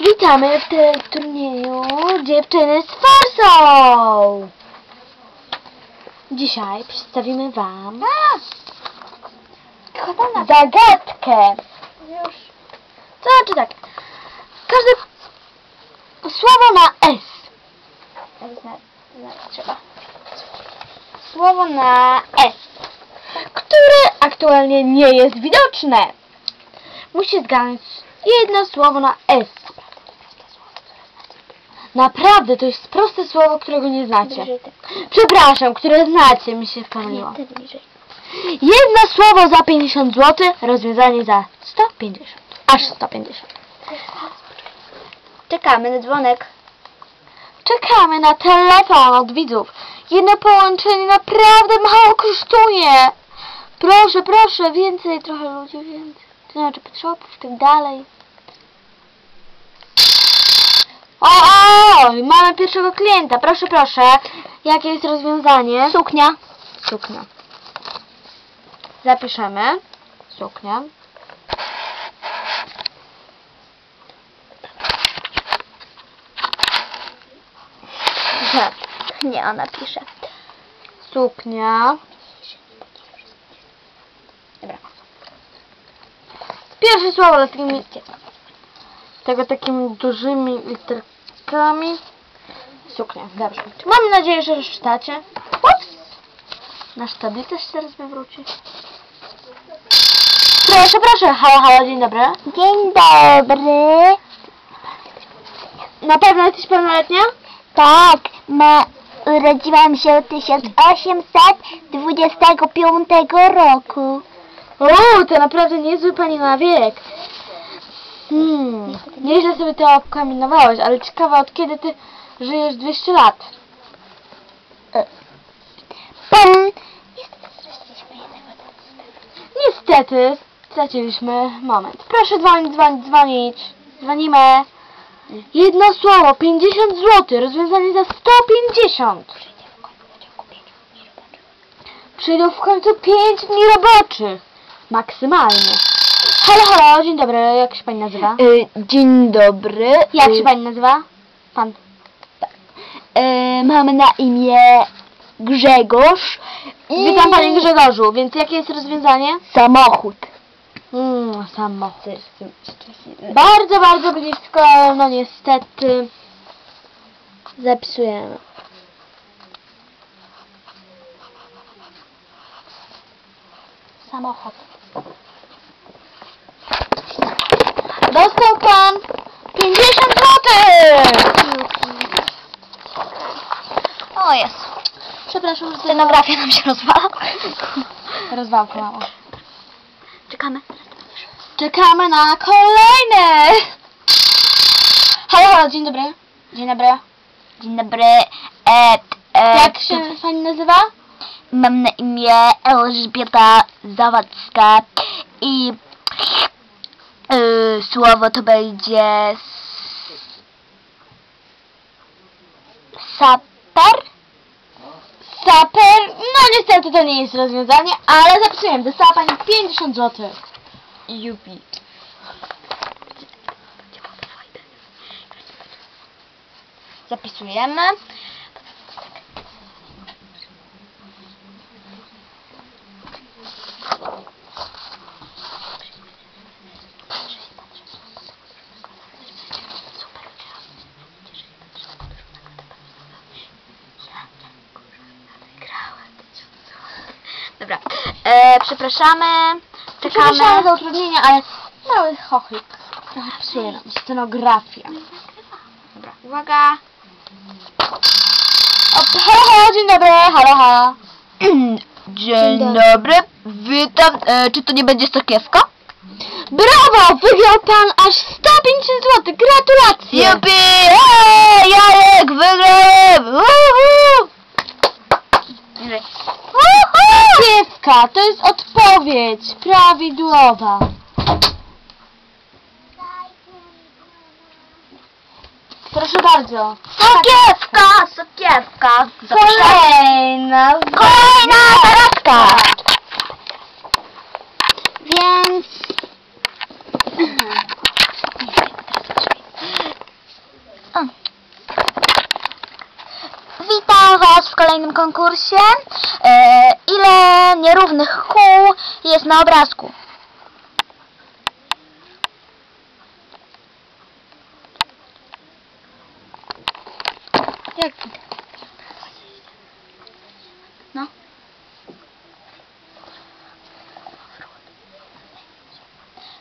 Witamy w teleturnieju Dziewczyny z forsą! Dzisiaj przedstawimy Wam zagadkę. Już. To znaczy tak, każde słowo na S, zna, trzeba. słowo na S, które aktualnie nie jest widoczne. Musi zgadnąć jedno słowo na S. Naprawdę, to jest proste słowo, którego nie znacie. Przepraszam, które znacie, mi się pomyliło. Jedno słowo za 50 zł, rozwiązanie za 150. Aż 150. Czekamy na dzwonek. Czekamy na telefon od widzów. Jedno połączenie naprawdę mało kosztuje. Proszę, proszę, więcej, trochę ludzi, więcej. To znaczy Petrzopów, tak dalej. O, o, mamy pierwszego klienta, proszę, proszę. Jakie jest rozwiązanie? Suknia. Suknia. Zapiszemy. Suknia. Nie, ona pisze. Suknia. Dobra. Pierwsze słowo z takimi, tego takimi dużymi literkami. Suknia, dobrze. Mam nadzieję, że czytacie. Ups! Nasz tablica się teraz wywróci. Proszę, proszę. Halo, halo, dzień dobry. Dzień dobry. Na pewno jesteś pełnoletnia? Tak, ma, urodziłam się w 1825 roku. O, to naprawdę niezły pani na wiek. Hmm, nieźle sobie to okamienowałeś, ale ciekawe od kiedy ty żyjesz 200 lat. Pan Niestety, straciliśmy moment. Proszę dzwonić, dzwonić, dzwonić. Dzwonimy. Jedno słowo, 50 zł, rozwiązanie za 150. Przyjdą w końcu 5 dni roboczych. Maksymalnie. Halo, halo, dzień dobry, jak się pani nazywa? Y, dzień dobry. Jak Y, się pani nazywa? Pan. y, mam na imię Grzegorz. I Witam panie Grzegorzu, więc jakie jest rozwiązanie? Samochód. Mm, samochód. Bardzo, bardzo blisko, no niestety zepsujemy. Samochód. Dostał pan 50 zł! O jest. Przepraszam, że Scenografia nam się rozwala. Rozwałka mała. Czekamy. Czekamy na kolejne! Halo, halo, dzień dobry. Dzień dobry. Dzień dobry. E, e, Jak się pani nazywa? Mam na imię Elżbieta Zawadzka i y, słowo to będzie saper. Saper? No niestety to nie jest rozwiązanie, ale zapisujemy. Dostała pani 50 zł. Jupi. Zapisujemy. Dobra. E, przepraszamy. Przepraszamy za Czekamy. utrudnienie, ale mały chochlik. Trochę psuje nam scenografia. Dobra. Uwaga. O, halo, halo, dzień dobry, halo, halo. Dzień dobry. Witam. E, czy to nie będzie sakiewka? Brawo, wygrał pan aż 150 zł, gratulacje. Jupi! Eee, Jarek, wygrałem! Uhu! Niebieska, to jest odpowiedź prawidłowa. Proszę bardzo. Sokiewka, sokiewka. Kolejna. Kolejna zagadka. Więc... Witam Was w kolejnym konkursie. Eee ile nierównych kół jest na obrazku? Jak? No.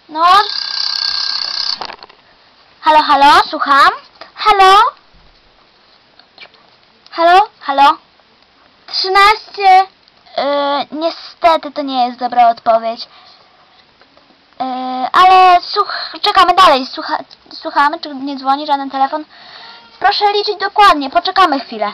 No. Halo, halo, słucham. Halo? Halo, halo? Trzynaście. Yy, niestety to nie jest dobra odpowiedź. Yy, ale słuch czekamy dalej. Słucha słuchamy, czy nie dzwoni żaden telefon. Proszę liczyć dokładnie, poczekamy chwilę.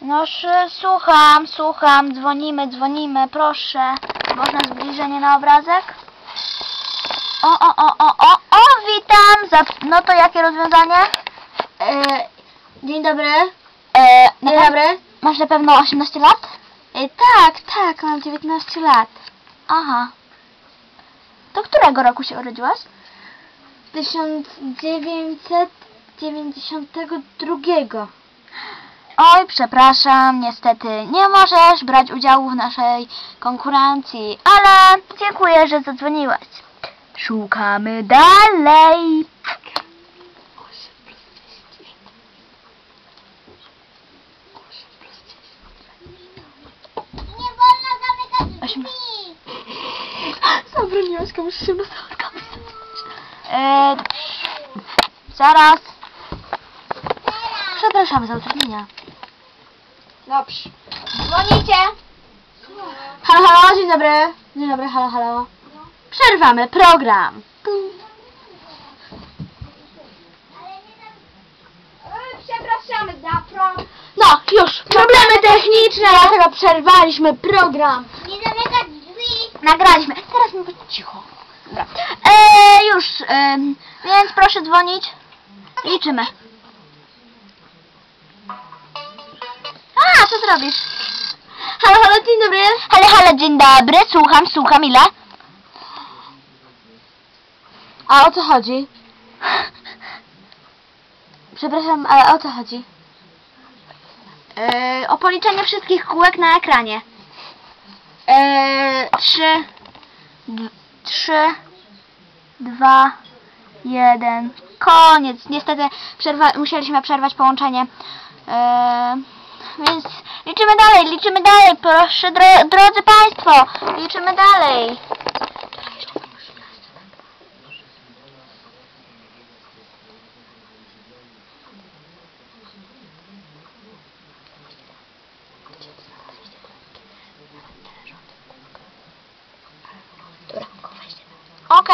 Noż, słucham, słucham, dzwonimy, dzwonimy, proszę. Można zbliżenie na obrazek? O, o, o, o, o, no to jakie rozwiązanie? E, dzień dobry. E, Dzień dobry. Masz na pewno 18 lat? E, tak, tak, mam 19 lat. Aha. To którego roku się urodziłaś? 1992. Oj, przepraszam, niestety nie możesz brać udziału w naszej konkurencji, ale dziękuję, że zadzwoniłaś. Szukamy dalej. Nie wolno zamykać Osiem- drzwi! Zabroniłaś komuś się na zamkami. E, zaraz. Przepraszamy za utrudnienia. Dobrze. Dzwonicie. Halo, halo, dzień dobry. Dzień dobry, halo, halo. Przerwamy program. Przepraszamy za pro... No, już. Problemy techniczne, dlatego przerwaliśmy program. Nie zamykać! Nagraliśmy. Teraz mi być cicho. Dobra. E, już, em, więc proszę dzwonić. Liczymy. A, co zrobisz? Halo, halo, dzień dobry. Halo, halo, dzień dobry. Słucham, słucham. Ile? A o co chodzi? Przepraszam, ale o co chodzi? E, o policzenie wszystkich kółek na ekranie. E, trzy, d- trzy, dwa, jeden. Koniec. Niestety przerwa musieliśmy przerwać połączenie. E, więc liczymy dalej, liczymy dalej. Proszę, dro drodzy Państwo, liczymy dalej.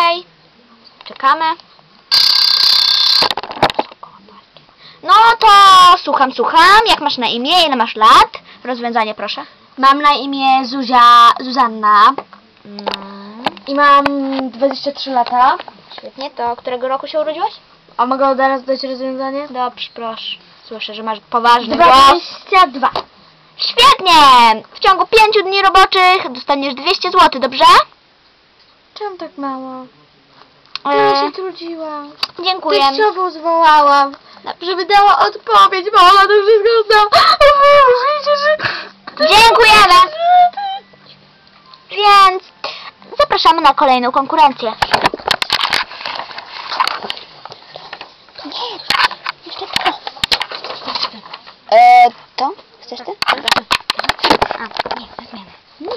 Okej. Czekamy. No to słucham, słucham. Jak masz na imię? Ile masz lat? Rozwiązanie proszę. Mam na imię Zuzia, Zuzanna Mm, i mam 23 lata. świetnie. To którego roku się urodziłaś? A mogę od razu dać rozwiązanie? Dobrze, proszę. Słyszę, że masz poważny głos. 22. Świetnie! W ciągu pięciu dni roboczych dostaniesz 200 zł, dobrze? Czemu tak mało? E, Ja się trudziłam. dziękuję. Teściową zwołałam, żeby dała odpowiedź, bo ona to wszystko zna. Myślicie, że... Dziękujemy. Więc zapraszamy na kolejną konkurencję. Jeszcze to. E, to? Chcesz ty? A, nie, zmianę. Nie,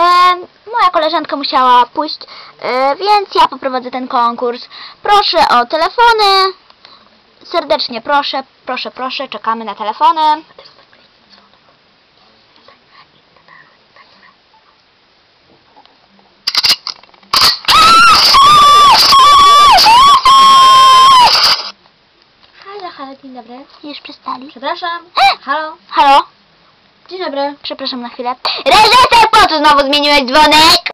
e, moja koleżanka musiała pójść, e, więc ja poprowadzę ten konkurs. Proszę o telefony. Serdecznie proszę, proszę, proszę, czekamy na telefony. Halo, halo, dzień dobry. Już przestali. Przepraszam. Halo, Halo? Dzień dobry. Przepraszam na chwilę. Reżyser, po co znowu zmieniłeś dzwonek?